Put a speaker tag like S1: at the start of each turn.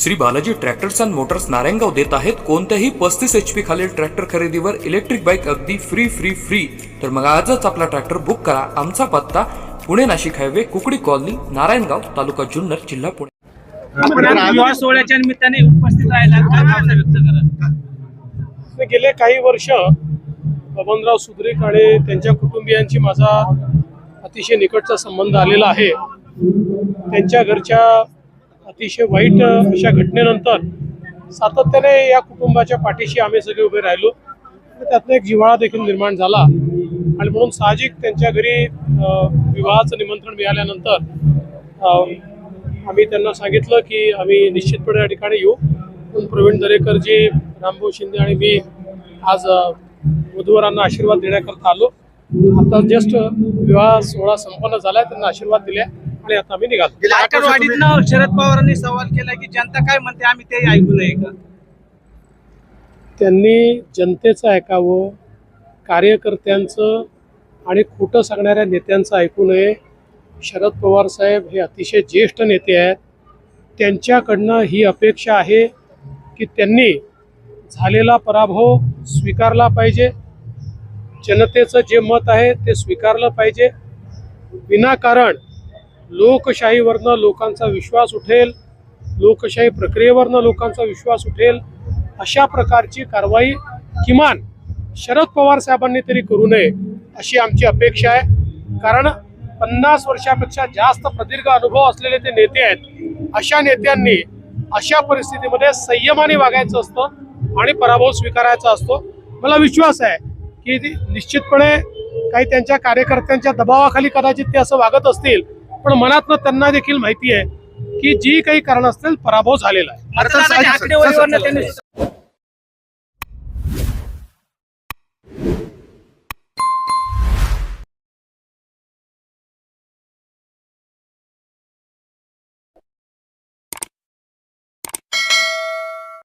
S1: Shri Balaji tractors and motors Narayangaon देत आहेत. कोणत्याही पस्तीस एच पी खालील ट्रॅक्टर खरेदीवर इलेक्ट्रिक बाईक अगदी फ्री फ्री फ्री तर मग आजच आपला ट्रॅक्टर बुक करा. आमचा पत्ता पुणे नाशिक हायवे कुकडी कॉलनी नारायणगाव तालुका जुन्नर जिल्हा पुणे.
S2: विवाह सोहळ्याच्या निमित्ताने उपस्थित राहिला. काय भावना व्यक्त करा
S3: ते गेले काही वर्ष बबनराव सुद्रिक आणि त्यांच्या कुटुंबियांची माझा अतिशय निकटचा संबंध आलेला आहे. त्यांच्या घरच्या अतिशय वाईट अशा घटनेनंतर सातत्याने या कुटुंबाच्या पाठीशी आम्ही सगळे उभे राहिलो. आणि त्यातनं एक जिव्हाळा देखील निर्माण झाला. आणि म्हणून साहजिक त्यांच्या घरी विवाहाचं निमंत्रण मिळाल्यानंतर आम्ही त्यांना सांगितलं की आम्ही निश्चितपणे या ठिकाणी येऊ. पण प्रवीण दरेकरजी रामभाऊ शिंदे आणि मी आज वधूवरांना आशीर्वाद देण्याकरता आलो. आता जस्ट विवाह सोहळा संपन्न झालाय त्यांना आशीर्वाद दिले आणि आता आम्ही निघालो.
S2: लाकरवाडीतनं शरद पवारांनी सवाल केला की जनता काय म्हणते आम्ही ते ऐकू नये का?
S3: त्यांनी जनतेचं ऐकावं कार्यकर्त्यांचं आणि खोटं सांगणाऱ्या नेत्यांचं ऐकू नये. शरद पवार साहेब हे अतिशय ज्येष्ठ नेते आहेत. त्यांच्याकडनं ही अपेक्षा आहे की त्यांनी झालेला पराभव स्वीकारला पाहिजे. जनतेचं जे मत आहे ते स्वीकारलं पाहिजे. विनाकारण लोकशाहीवरनं लोकांचा विश्वास उठेल लोकशाही प्रक्रियेवरनं लोकांचा विश्वास उठेल अशा प्रकारची कारवाई किमान शरद पवार साहेबांनी तरी करू नये अशी आमची अपेक्षा आहे. कारण पन्नास वर्षापेक्षा जास्त प्रदीर्घ अनुभव असलेले ते नेते आहेत. अशा नेत्यांनी अशा परिस्थितीमध्ये संयमाने वागायचं असतं आणि पराभव स्वीकारायचा असतो. मला विश्वास आहे की ती निश्चितपणे काही त्यांच्या कार्यकर्त्यांच्या दबावाखाली कदाचित ते असं वागत असतील पण मनातनं त्यांना देखील माहिती आहे की जी काही कारण असतील पराभव झालेला आहे.